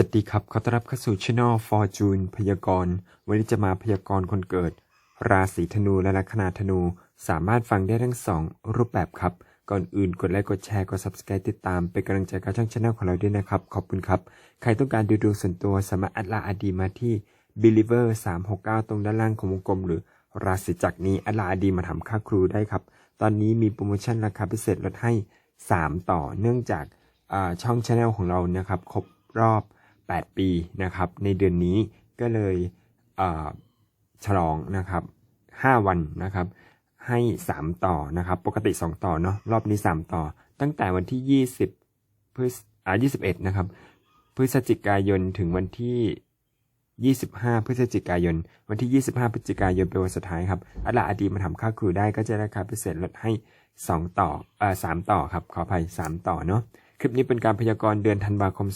สวัสดีครับ ขอต้อนรับเข้าสู่ช่อง Fortune พยากรณ์ วันนี้จะมาพยากรณ์คนเกิด ราศีธนูและลัคนาธนู สามารถฟังได้ทั้งสองรูปแบบครับ ก่อนอื่นกดไลค์ กดแชร์ กด Subscribe ติดตาม เป็นกำลังใจกับช่องช anel ของเราด้วยนะครับ ขอบคุณครับ ใครต้องการดูดวงส่วนตัวสามารถแอดไลน์อดีมาที่ believer 369 ตรงด้านล่างของวงกลม หรือราศีจักรนี้อดไลน์อดีมาทำค่าครูได้ครับ ตอนนี้มีโปรโมชั่นราคาพิเศษลดให้ 3 ต่อ เนื่องจากช่องช anel ของเรานะครับครบรอบ 8 ปีนะครับในเดือนนี้ก็เลยเอ่อฉลองนะครับ 5 วันนะครับให้ 3 ต่อนะครับปกติ 2 ต่อเนาะรอบนี้ 3 ต่อ ตั้งแต่วันที่ 20พฤษอ่า21 นะครับ พฤศจิกายนถึงวันที่ 25 พฤศจิกายน วันที่ 25 พฤศจิกายนเป็นวันสุดท้ายครับอัลาอดีมาทำค่าครูได้ก็จะราคาพิเศษลดให้ 2 ต่อเอ่อ3ต่อครับขออภัย 3 ต่อเนาะ คลิปนี้เป็นการพยากรณ์เดือนธันวาคม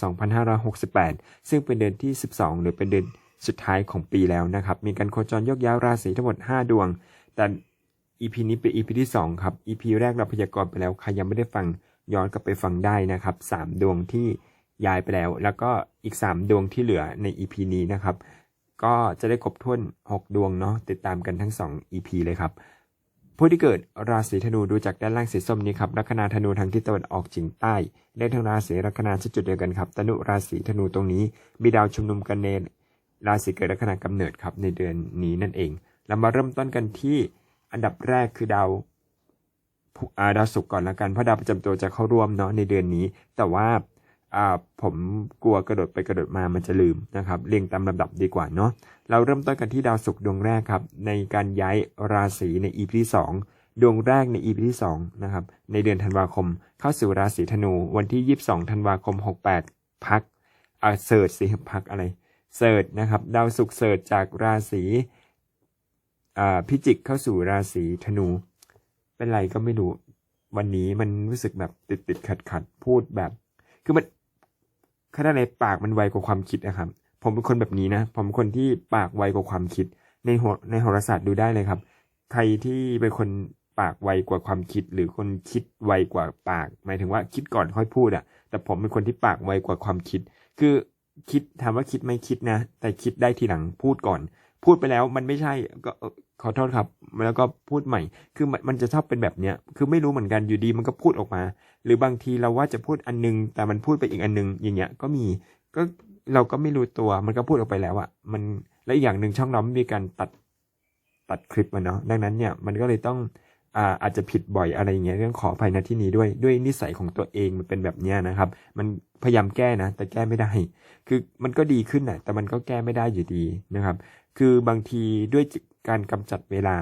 2568 ซึ่งเป็นเดือนที่ 12 หรือเป็นเดือนสุดท้ายของปีแล้วนะครับ มีการโคจรยกย้าวราศีทั้งหมด 5 ดวง แต่ EP นี้เป็น EP ที่ 2 ครับ EP แรกเราพยากรณ์ไปแล้ว ใครยังไม่ได้ฟังย้อนกลับไปฟังได้นะครับ 3 ดวงที่ย้ายไปแล้ว แล้วก็อีก 3 ดวงที่เหลือใน EP นี้นะครับ ก็จะได้ครบถ้วน 6 ดวงเนาะ ติดตามกันทั้ง 2 EP เลยครับ ผู้ที่เกิดราศีธนูดูจากด้านล่างสีส้มนี้ครับลัคนาธนูทางทิศตะวันออกเฉียงใต้ได้ทั้งราศีลัคนาที่จุดเดียวกันครับตนุราศีธนูตรงนี้มีดาวชุมนุมกันในราศีเกิดลัคนากำเนิดครับในเดือนนี้นั่นเอง เรามาเริ่มต้นกันที่อันดับแรกคือดาวพุอ่าดาวศุกร์ก่อนละกันเพราะดาวประจำตัวจะเข้าร่วมเนาะในเดือนนี้ แต่ว่า อ่าผมกลัวกระโดดไปกระโดดมามันจะลืมนะครับเรียงตามลำดับดีกว่าเนาะเราเริ่มต้นกันที่ดาวศุกร์ดวงแรกครับในการย้ายราศีใน EP ที่ 2 ดวงแรกใน EP ที่2นะครับในเดือนธันวาคม เข้าสู่ราศีธนูวันที่ 22 ธันวาคม 68 พักอ่าเสิร์ชสิพักอะไรเสิร์ชนะครับดาวศุกร์เสิร์ชจากราศีอ่าพิจิกเข้าสู่ราศีธนู เป็นไรก็ไม่รู้วันนี้มันรู้สึกแบบติดติดขัดขัดพูดแบบ คือมัน ขนาดในปากมันไวกว่าความคิดนะครับ ผมเป็นคนแบบนี้นะ ผมเป็นคนที่ปากไวกว่าความคิด ในโหในโหราศาสตร์ดูได้เลยครับ ใครที่เป็นคนปากไวกว่าความคิด หรือคนคิดไวกว่าปาก หมายถึงว่าคิดก่อนค่อยพูดอะแต่ผมเป็นคนที่ปากไวกว่าความคิด คือคิดถามว่าคิดไม่คิดนะ แต่คิดได้ทีหลังพูดก่อน พูดไปแล้วมันไม่ใช่ก็ ขอโทษครับ แล้วก็พูดใหม่ คือมันมันจะชอบเป็นแบบเนี้ย คือไม่รู้เหมือนกันอยู่ดีมันก็พูดออกมา หรือบางทีเราว่าจะพูดอันนึง แต่มันพูดไปอีกอันนึง อย่างเงี้ย ก็มี ก็เราก็ไม่รู้ตัว มันก็พูดออกไปแล้วอะมัน และอีกอย่างหนึ่งช่องเราไม่มีการตัด ตัดคลิปมันเนาะ ดังนั้นเนี่ย มันก็เลยต้องอ่าอาจจะผิดบ่อยอะไรอย่างเงี้ยเรื่องขออภัยณที่นี้ด้วยด้วยนิสัยของตัวเองมันเป็นแบบเนี้ยนะครับ มันพยายามแก้นะ แต่แก้ไม่ได้ คือมันก็ดีขึ้นนะแต่มันก็แก้ไม่ได้อยู่ดีนะครับ คือบางทีด้วย การกำจัดเวลา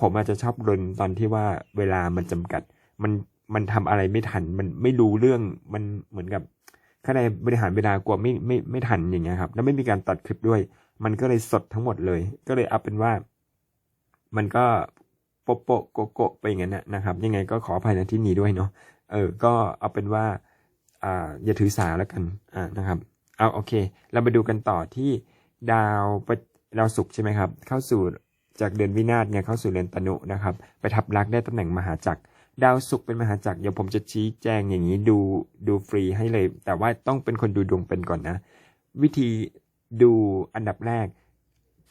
ผมอาจจะชอบรนตอนที่ว่าเวลามันจำกัด มันมันทำอะไรไม่ทัน มันไม่รู้เรื่องมันเหมือนกับข้างในบริหารเวลากลัวไม่ไม่ไม่ทันอย่างเงี้ยครับ แล้วไม่มีการตัดคลิปด้วย มันก็เลยสดทั้งหมดเลย ก็เลยเอาเป็นว่า มันก็โปะโปะโกโกะไปอย่างนั้นนะครับ ยังไงก็ขออภัยในที่นี้ด้วยเนาะเออ ก็เอาเป็นว่าอ่าอย่าถือสาแล้วกันอ่านะครับเอาโอเค เรามาดูกันต่อที่ดาวปดาวศุกร์ใช่ไหมครับ เข้าสู่ จากเดือนวินาศเนี่ยเข้าสู่เรือนตนุนะครับ ไปทับลักได้ตำแหน่งมหาจักร ดาวศุกร์เป็นมหาจักรเดี๋ยวผมจะชี้แจงอย่างนี้ดูดูฟรีให้เลย แต่ว่าต้องเป็นคนดูดวงเป็นก่อนนะ วิธีดูอันดับแรก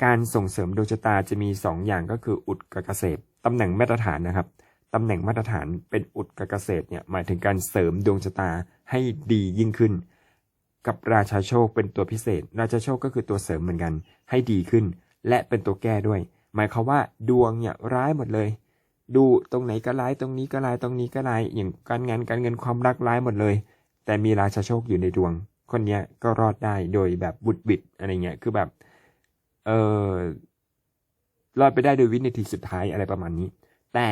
การส่งเสริมดวงชะตาจะมี 2 อย่างก็คืออุดกับเกษตรตำแหน่งมาตรฐานนะครับตำแหน่งมาตรฐานเป็นอุดกับเกษตรเนี่ยหมายถึงการเสริมดวงชะตาให้ดียิ่งขึ้น กับราชาโชคเป็นตัวพิเศษ ราชาโชคก็คือตัวเสริมเหมือนกัน ให้ดีขึ้น และเป็นตัวแก้ด้วย หมายความว่าดวงเนี่ยร้ายหมดเลย ดูตรงไหนก็ร้ายตรงนี้ก็ร้ายตรงนี้ก็ร้ายอย่างการงานการเงินความรักร้ายหมดเลย แต่มีราชาโชคอยู่ในดวง คนเนี้ยก็รอดได้โดยแบบบุดบิดอะไรเงี้ยคือแบบเออรอดไปได้โดยวินาทีสุดท้ายอะไรประมาณนี้ แต่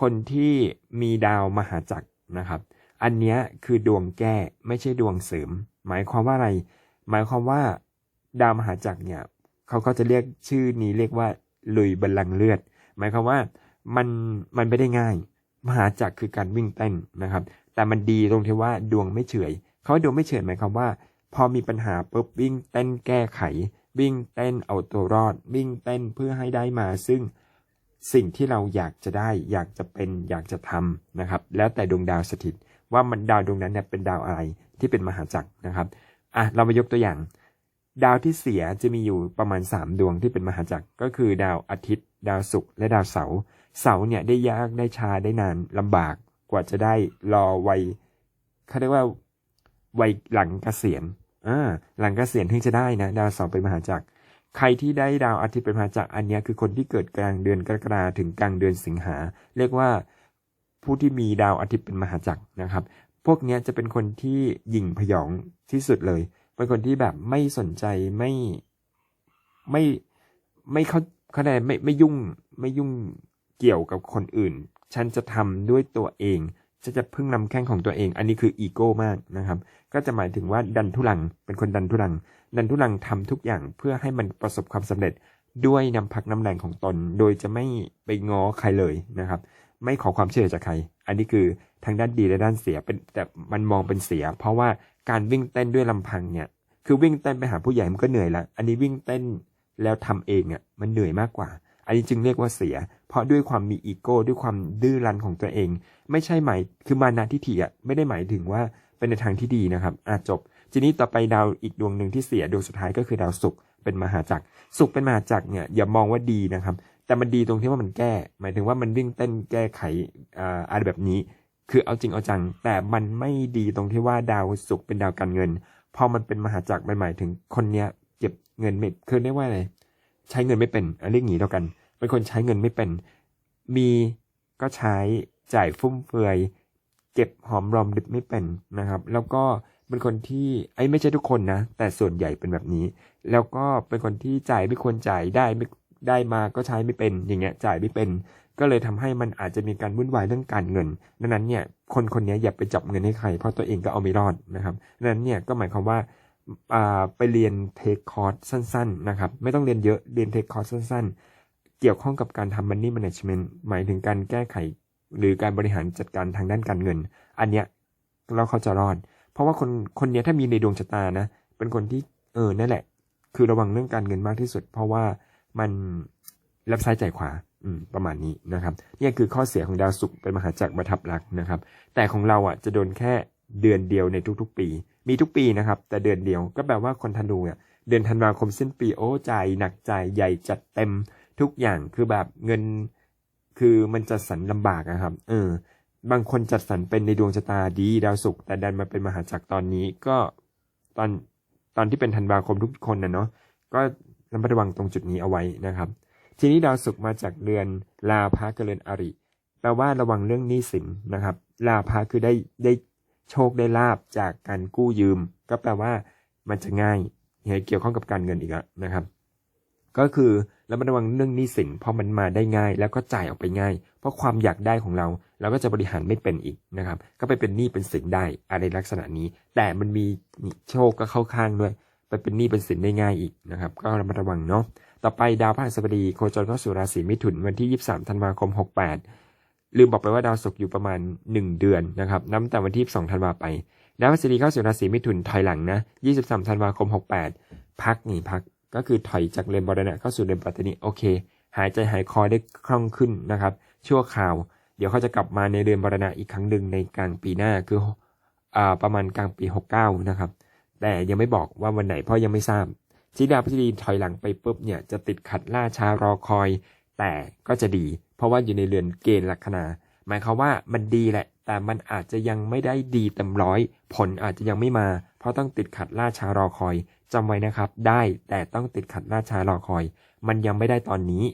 คนที่มีดาวมหาจักรนะครับ อันเนี้ยคือดวงแก้ไม่ใช่ดวงเสริม หมายความว่าอะไร หมายความว่าดาวมหาจักรเนี่ยเขาก็จะเรียกชื่อนี้เรียกว่า ลุยบัลลังก์เลือด หมายความว่ามันมันไม่ได้ง่าย มหาจักรคือการวิ่งเต้นนะครับ แต่มันดีตรงที่ว่าดวงไม่เฉยเขาดวงไม่เฉยหมายความว่า พอมีปัญหาปุ๊บวิ่งเต้นแก้ไข วิ่งเต้นเอาตัวรอด วิ่งเต้นเพื่อให้ได้มาซึ่งสิ่งที่เราอยากจะได้ อยากจะเป็นอยากจะทำนะครับ แล้วแต่ดวงดาวสถิต ว่ามันดาวดวงนั้นเนี่ยเป็นดาวอะไรที่เป็นมหาจักรนะครับอะเรามายกตัวอย่าง ดาวที่เสียจะมีอยู่ประมาณ 3 ดวงที่เป็นมหาจักรก็คือดาวอาทิตย์ ดาวศุกร์และดาวเสาร์เสาร์เนี่ยได้ยากได้ช้าได้นานลำบากกว่าจะได้รอวัยเขาเรียกว่าวัยหลังเกษียณอ่าหลังเกษียณถึงจะได้นะดาวเสาร์เป็นมหาจักรใครที่ได้ดาวอาทิตย์เป็นมหาจักรอันนี้คือคนที่เกิดกลางเดือนกรกฎาถึงกลางเดือนสิงหาเรียกว่าผู้ที่มีดาวอาทิตย์เป็นมหาจักรนะครับ พวกนี้จะเป็นคนที่หยิ่งพยองที่สุดเลย เป็นคนที่แบบไม่สนใจไม่ไม่ไม่เขาเขาเรียไไม่ไม่ยุ่งไม่ยุ่งเกี่ยวกับคนอื่น ฉันจะทำด้วยตัวเองฉันจะพึ่งนำแข้งของตัวเอง อันนี้คืออีโก้มากนะครับ ก็จะหมายถึงว่าดันทุลัง เป็นคนดันทุลัง ดันทุลังทำทุกอย่างเพื่อให้มันประสบความสำเร็จด้วยน้ำพักน้ำแรงของตน โดยจะไม่ไปง้อใครเลยนะครับ ไม่ขอความช่วยเหลือจากใคร อันนี้คือทางด้านดีและด้านเสียเป็นแต่มันมองเป็นเสีย เพราะว่า การวิ่งเต้นด้วยลำพังเนี่ยคือวิ่งเต้นไปหาผู้ใหญ่มันก็เหนื่อยละอันนี้วิ่งเต้นแล้วทำเองอะมันเหนื่อยมากกว่า อันนี้จึงเรียกว่าเสีย เพราะด้วยความมีอีโก้ด้วยความดื้อรั้นของตัวเอง ไม่ใช่หมายคือมานะทิฏฐิอะไม่ได้หมายถึงว่าเป็นในทางที่ดีนะครับอะจบทีนี้ต่อไปดาวอีกดวงหนึ่งที่เสียดวงสุดท้ายก็คือดาวศุกร์เป็นมหาจักรศุกร์เป็นมหาจักรเนี่ยอย่ามองว่าดีนะครับ แต่มันดีตรงที่ว่ามันแก้ หมายถึงว่ามันวิ่งเต้นแก้ไขอ่าอะไรแบบนี้ คือเอาจริงเอาจัง แต่มันไม่ดีตรงที่ว่าดาวศุกร์เป็นดาวการเงิน พอมันเป็นมหาจักรมันหมายถึงคนเนี้ยเก็บเงินไม่คือเรียกว่าอะไรใช้เงินไม่เป็นอันเรียกงี้แล้วกัน เป็นคนใช้เงินไม่เป็น มีก็ใช้จ่ายฟุ่มเฟือย เก็บหอมรอมริบไม่เป็นนะครับ แล้วก็เป็นคนที่ไอ้ไม่ใช่ทุกคนนะ แต่ส่วนใหญ่เป็นแบบนี้ แล้วก็เป็นคนที่จ่ายไม่ควรจ่ายได้ไม่ได้มาก็ใช้ไม่เป็น อย่างเงี้ยจ่ายไม่เป็น ก็เลยทำให้มันอาจจะมีการวุ่นวายเรื่องการเงิน ดังนั้นเนี่ยคนคนนี้อย่าไปจับเงินให้ใคร เพราะตัวเองก็เอาไม่รอดนะครับดังนั้นเนี่ยก็หมายความว่าไปเรียนเทคคอร์สสั้นๆนะครับไม่ต้องเรียนเยอะเรียนเทคคอร์สสั้น ๆ เกี่ยวข้องกับการทำ money management หมายถึงการแก้ไข หรือการบริหารจัดการทางด้านการเงิน อันเนี้ยเราเขาจะรอด เพราะว่าคนคนนี้ถ้ามีในดวงชะตานะ เป็นคนที่เออนั่นแหละ คือระวังเรื่องการเงินมากที่สุด เพราะว่ามันรับซ้ายจ่ายขวา ประมาณนี้นะครับนี่คือข้อเสียของดาวศุกร์เป็นมหาจักรมาทับลักนะครับ แต่ของเราอะจะโดนแค่เดือนเดียวในทุกๆ ปี มีทุกปีนะครับ แต่เดือนเดียวก็แปลว่าคนธนูเนี่ยเดือนธันวาคมสิ้นปีโอ้จ่ายหนักใจใหญ่จัดเต็มทุกอย่างคือแบบเงิน คือมันจัดสรรลำบากนะครับ เออ บางคนจัดสรรเป็นในดวงชะตาดีดาวศุกร์แต่ดันมาเป็นมหาจักรตอนนี้ก็ตอนตอนที่เป็นธันวาคมทุกคนนะเนาะก็ระมัดระวังตรงจุดนี้เอาไว้นะครับ ทีนี้ดาวศุกร์มาจากเดือนลาภะกับเรือนอริ แปลว่าระวังเรื่องหนี้สินนะครับ ลาภะคือได้ได้โชคได้ลาบจากการกู้ยืม ก็แปลว่ามันจะง่ายเกี่ยวข้องกับการเงินอีกแล้วนะครับ ก็คือเระมัดระวังเรื่องหนี้สินเพราะมันมาได้ง่าย แล้วก็จ่ายออกไปง่าย เพราะความอยากได้ของเรา เราก็จะบริหารไม่เป็นอีกนะครับ ก็ไปเป็นหนี้เป็นสินได้อะไรลักษณะนี้ แต่มันมีโชคก็เข้าข้างด้วยไปเป็นหนี้เป็นสินได้ง่ายอีกนะครับ ก็ระมัดระวังเนาะ ต่อไปดาวพฤหัสบดีโคจรเข้าสู่ราศีมิถุนวันที่ 23 ธันวาคม 68 ลืมบอกไปว่าดาวศุกร์อยู่ประมาณ 1 เดือนนะครับนับแต่วันที่ 22 ธันวาไป ดาวพฤหัสบดีเข้าสู่ราศีมิถุนถอยหลังนะ 23 ธันวาคม 68 พักนี่พักก็คือถอยจากเรือนบรณะเข้าสู่เรือนปัตตานีโอเค หายใจหายคอได้คล่องขึ้นนะครับ ชั่วคราว เดี๋ยวเขาจะกลับมาในเรือนบรณะอีกครั้งหนึ่งในกลางปีหน้าคืออประมาณกลางปี 69 นะครับ แต่ยังไม่บอกว่าวันไหนเพราะยังไม่ทราบ ชีดาวพฤษฎีถอยหลังไปปุ๊บเนี่ยจะติดขัดล่าช้ารอคอย แต่ก็จะดี เพราะว่าอยู่ในเรือนเกณฑ์ลัคนา หมายความว่ามันดีแหละ แต่มันอาจจะยังไม่ได้ดีเต็มร้อย ผลอาจจะยังไม่มา เพราะต้องติดขัดล่าช้ารอคอยจำไว้นะครับ ได้แต่ต้องติดขัดล่าช้ารอคอย มันยังไม่ได้ตอนนี้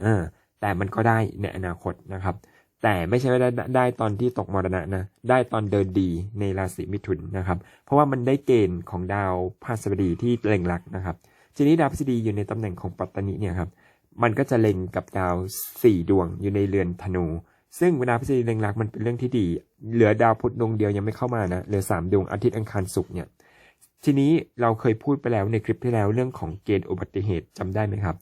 เออแต่มันก็ได้ในอนาคตนะครับ แต่ไม่ใช่ว่าได้ได้ตอนที่ตกมรณะนะ ได้ตอนเดินดีในราศีมิถุนนะครับ เพราะว่ามันได้เกณฑ์ของดาวพฤหัสบดีที่เล็งลักนะครับ ทีนี้ดาวพฤหัสบดีอยู่ในตำแหน่งของปัตตานีเนี่ยครับ มันก็จะเล็งกับดาวสี่ดวงอยู่ในเรือนธนู ซึ่งเวลาพฤหัสบดีเล็งลักมันเป็นเรื่องที่ดี เหลือดาวพุธดวงเดียวยังไม่เข้ามานะ เหลือสามดวงอาทิตย์อังคารศุกร์เนี่ย ทีนี้เราเคยพูดไปแล้วในคลิปที่แล้วเรื่องของเกณฑ์อุบัติเหตุจำได้ไหมครับ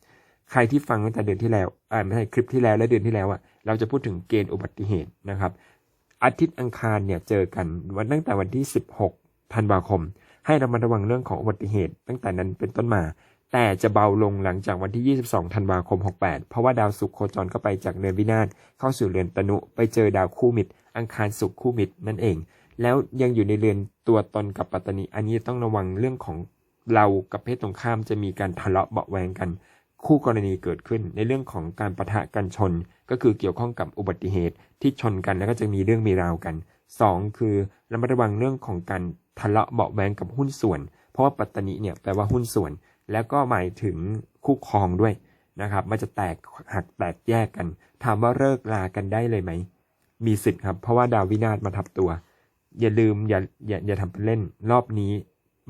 ใครที่ฟังตั้งแต่เดือนที่แล้ว อ่าไม่ใช่คลิปที่แล้วและเดือนที่แล้วอะ เราจะพูดถึงเกณฑ์อุบัติเหตุนะครับ อาทิตย์อังคารเนี่ยเจอกันวันตั้งแต่วันที่ 16ธันวาคม ให้ระมัดระวังเรื่องของอุบัติเหตุ ตั้งแต่นั้นเป็นต้นมา แต่จะเบาลงหลังจากวันที่ 22ธันวาคม 68 เพราะว่าดาวศุกร์โคจรก็ไปจากเรือนวินาศเข้าสู่เรือนตนุไปเจอดาวคู่มิตร อังคารศุกร์คู่มิตรนั่นเอง แล้วยังอยู่ในเรือนตัวตนกับปัตตานีอันนี้ต้องระวังเรื่องของเรากับเพศตรงข้ามจะมีการทะเลาะเบาแวงกัน คู่กรณีเกิดขึ้นในเรื่องของการประทะกันชน ก็คือเกี่ยวข้องกับอุบัติเหตุที่ชนกันแล้วก็จะมีเรื่องมีราวกันสองคือระมัดระวังเรื่องของการทะเลาะเบาะแวงกับหุ้นส่วน เพราะว่าปัตตานีเนี่ยแปลว่าหุ้นส่วน แล้วก็หมายถึงคู่ครองด้วยนะครับ มันจะแตกหักแตกแยกกัน ถามว่าเลิกลากันได้เลยไหม มีสิทธิ์ครับ เพราะว่าดาววินาศมาทับตัว อย่าลืมอย่าอย่าอย่าทำเป็นเล่น รอบนี้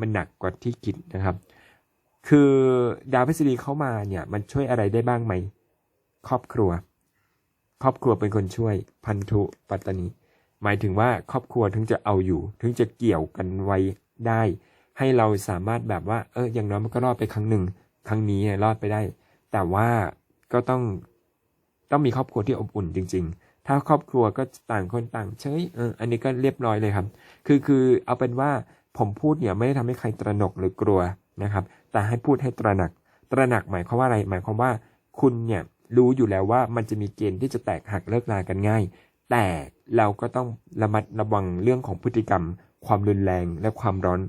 มันหนักกว่าที่คิดนะครับ คือดาวพฤษฎีเข้ามาเนี่ย มันช่วยอะไรได้บ้างไหม ครอบครัว ครอบครัวเป็นคนช่วย พันธุปัตตานีหมายถึงว่าครอบครัวถึงจะเอาอยู่ ถึงจะเกี่ยวกันไว้ได้ ให้เราสามารถแบบว่า เอออย่างน้อยมันก็รอดไปครั้งหนึ่ง ครั้งนี้รอดไปได้ แต่ว่าก็ต้องต้องมีครอบครัวที่อบอุ่นจริง ๆ ถ้าครอบครัวก็ต่างคนต่างเฉยเอออันนี้ก็เรียบร้อยเลยครับ คือคือเอาเป็นว่าผมพูดเนี่ยไม่ได้ทำให้ใครตระหนกหรือกลัวนะครับ แต่ให้พูดให้ตระหนัก ตระหนักหมายความว่าอะไร หมายความว่า คุณเนี่ยรู้อยู่แล้วว่ามันจะมีเกณฑ์ที่จะแตกหักเลิกลากันง่าย แต่เราก็ต้องระมัดระวังเรื่องของพฤติกรรม ความรุนแรงและความร้อน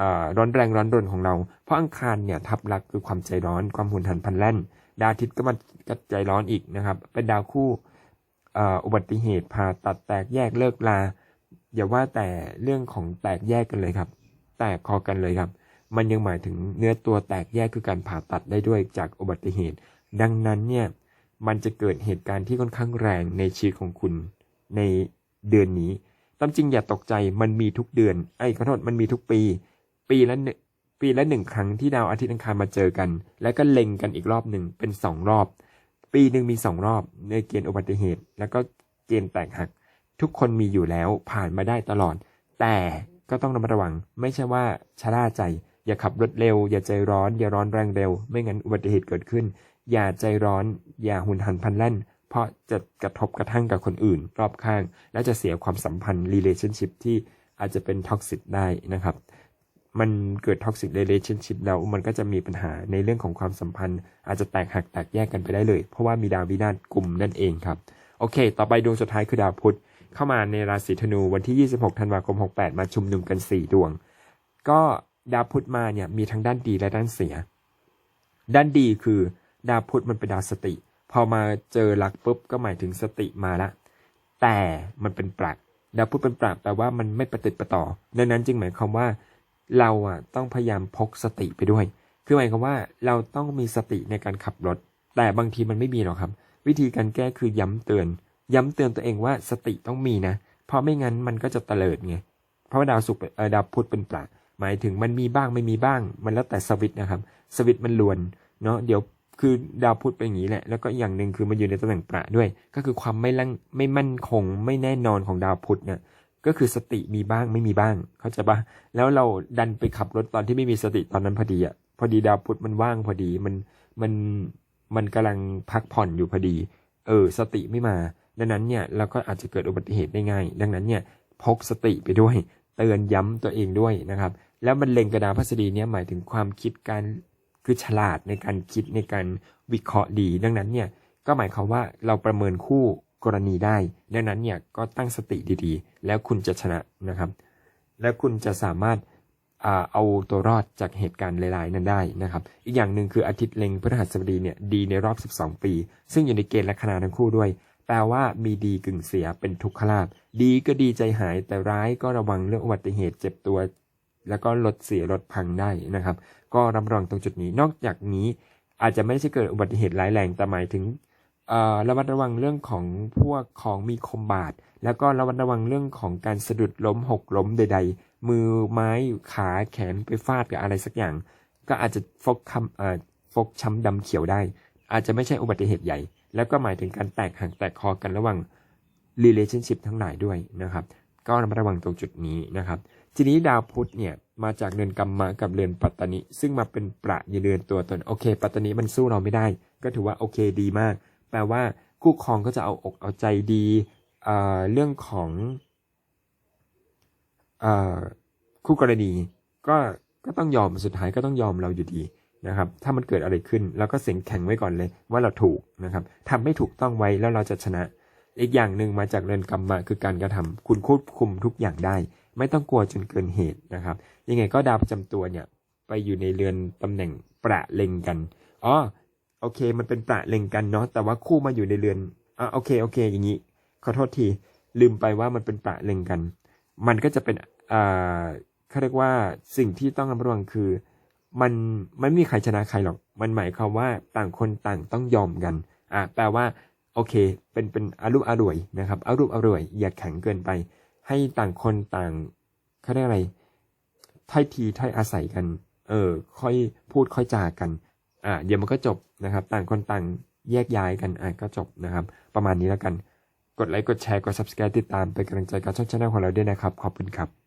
อ่อร้อนแรงร้อนรนของเรา เพราะอังคารเนี่ยทับลักคือความใจร้อนความหุนหันพลันแล่น ดาวอาทิตย์ก็มันก็ใจร้อนอีกนะครับ เป็นดาวคู่อ่ออุบัติเหตุผ่าตัดแตกแยกเลิกลาอย่าว่าแต่เรื่องของแตกแยกกันเลยครับ แตกคอกันเลยครับ มันยังหมายถึงเนื้อตัวแตกแยกคือการผ่าตัดได้ด้วยจากอุบัติเหตุ ดังนั้นเนี่ยมันจะเกิดเหตุการณ์ที่ค่อนข้างแรงในชีวิตของคุณในเดือนนี้ตามจริงอย่าตกใจมันมีทุกเดือน ไอ้ขอโทษมันมีทุกปี ปีละหนึ่งปีละหนึ่งครั้งที่ดาวอาทิตย์อังคารมาเจอกัน แล้วก็เล็งกันอีกรอบหนึ่งเป็นสองรอบ ปีหนึ่งมีสองรอบในเกณฑ์อุบัติเหตุ แล้วก็เกณฑ์แตกหัก ทุกคนมีอยู่แล้วผ่านมาได้ตลอด แต่ก็ต้องระมัดระวังไม่ใช่ว่าชะล่าใจ อย่าขับรถเร็ว อย่าใจร้อน อย่าร้อนแรงเร็ว ไม่งั้นอุบัติเหตุเกิดขึ้น อย่าใจร้อน อย่าหุนหันพันแล่น เพราะจะกระทบกระทั่งกับคนอื่น รอบข้าง และจะเสียความสัมพันธ์ relationship ที่อาจจะเป็นท็อกซิ c ได้นะครับ มันเกิดท็อกซิ c relationship แล้วมันก็จะมีปัญหาในเรื่องของความสัมพันธ์ อาจจะแตกหักแตกแยกกันไปได้เลย เพราะว่ามีดาววินาศกลุ่มนั่นเองครับ โอเค ต่อไปดวงสุดท้ายคือดาวพุธ เข้ามาในราศีธนูวันที่ 26 ธันวาคม 68 มาชุมนุมกัน 4 ดวง ก็ ดาวพุธมาเนี่ยมีทั้งด้านดีและด้านเสีย ด้านดีคือดาวพุธมันเป็นดาวสติ พอมาเจอลักปุ๊บก็หมายถึงสติมาละ แต่มันเป็นปรักดาวพุธเป็นปรักแปลว่ามันไม่ประติดประต่อ ดังนั้นจึงหมายความว่าเราอะต้องพยายามพกสติไปด้วย คือหมายความว่าเราต้องมีสติในการขับรถ แต่บางทีมันไม่มีหรอกครับ วิธีการแก้คือย้ำเตือน ย้ำเตือนตัวเองว่าสติต้องมีนะ เพราะไม่งั้นมันก็จะเตลิดไง เพราะว่าดาวศุกร์ดาวพุธเป็นปรัก หมายถึงมันมีบ้างไม่มีบ้าง มันแล้วแต่สวิตนะครับ สวิตมันลวนเนาะเดี๋ยวคือดาวพุธเป็นอย่างนี้แหละ แล้วก็อย่างหนึ่งคือมันอยู่ในตำแหน่งประด้วย ก็คือความไม่ลังไม่มั่นคงไม่แน่นอนของดาวพุธเนี่ยก็คือสติมีบ้างไม่มีบ้าง เข้าใจปะแล้วเราดันไปขับรถตอนที่ไม่มีสติตอนนั้นพอดีอะพอดีดาวพุธมันว่างพอดีมันมันมันกำลังพักผ่อนอยู่พอดี เออ สติไม่มา ดังนั้นเนี่ยเราก็อาจจะเกิดอุบัติเหตุได้ง่าย ดังนั้นเนี่ยพกสติไปด้วย เตือนย้ำตัวเองด้วยนะครับ แล้วมันเล็งกระดาษพัสดีเนี่ยหมายถึงความคิดการคือฉลาดในการคิดในการวิเคราะห์ดี ดังนั้นเนี่ยก็หมายความว่าเราประเมินคู่กรณีได้ ดังนั้นเนี่ยก็ตั้งสติดีๆ แล้วคุณจะชนะนะครับ และคุณจะสามารถเอาตัวรอดจากเหตุการณ์หลายๆ นั้นได้นะครับ อีกอย่างหนึ่งคืออาทิตย์เล็งพฤหัสบดีเนี่ยดีในรอบ 12 ปี ซึ่งอยู่ในเกณฑ์ลัคนาทั้งคู่ด้วย แปลว่ามีดีกึ่งเสียเป็นทุกขลาภดีก็ดีใจหายแต่ร้ายก็ระวังเรื่องอุบัติเหตุเจ็บตัว แล้วก็ลดเสียลดพังได้นะครับ ก็รับรองตรงจุดนี้นอกจากนี้อาจจะไม่ใช่เกิดอุบัติเหตุร้ายแรงแต่หมายถึงระมัดระวังเรื่องของพวกของมีคมบาดแล้วก็ระมัดระวังเรื่องของการสะดุดล้มหกล้มใด ๆ มือไม้ขาแขนไปฟาดกับอะไรสักอย่าง ก็อาจจะฟกคำฟกช้ำดำเขียวได้ อาจจะไม่ใช่อุบัติเหตุใหญ่ แล้วก็หมายถึงการแตกหักแตกคอกันระหว่าง relationship ทั้งหลายด้วยนะครับ ก็ระมัดระวังตรงจุดนี้นะครับ ทีนี้ดาวพุธเนี่ยมาจากเรือนกรรมะกับเรือนปัตตานิซึ่งมาเป็นประในเรือนตัวตนโอเค ปัตตานิมันสู้เราไม่ได้ ก็ถือว่าโอเคดีมาก แปลว่าคู่ครองก็จะเอาอกเอาใจดีเเรื่องของอคู่กรณีก็ก็ต้องยอมสุดท้ายก็ต้องยอมเราอยู่ดีนะครับ ถ้ามันเกิดอะไรขึ้นเราก็เสียงแข็งไว้ก่อนเลย ว่าเราถูกนะครับทำไม่ถูกต้องไว้แล้วเราจะชนะ อีกอย่างหนึ่งมาจากเรือนกรรมมาคือการกระทำคุณควบคุมทุกอย่างได้ ไม่ต้องกลัวจนเกินเหตุนะครับ ยังไงก็ดาวประจำตัวเนี่ย ไปอยู่ในเรือนตำแหน่งประเล็งกันอ๋อโอเค มันเป็นประเล็งกันเนาะแต่ว่าคู่มาอยู่ในเรือนอะโอเคโอเค อย่างนี้ขอโทษทีลืมไปว่ามันเป็นประเล็งกัน มันก็จะเป็นอ่าเขาเรียกว่าสิ่งที่ต้องระวังคือมันมันไม่มีใครชนะใครหรอก มันหมายความว่าต่างคนต่างต้องยอมกัน อะแปลว่า โอเค เป็นเป็นอารุมอร่วยนะครับอารุมอร่วย อย่าแข็งเกินไป ให้ต่างคนต่างเขาเรียกอะไรถ้อยทีถ้อยอาศัยกัน เออ ค่อยพูดค่อยจากัน อะเดี๋ยวมันก็จบนะครับ ต่างคนต่างแยกย้ายกันอะก็จบนะครับ ประมาณนี้แล้วกัน กดไลค์กดแชร์กด subscribe ติดตามเป็นกำลังใจกับช่องชาแนลของเราด้วยนะครับ ขอบคุณครับ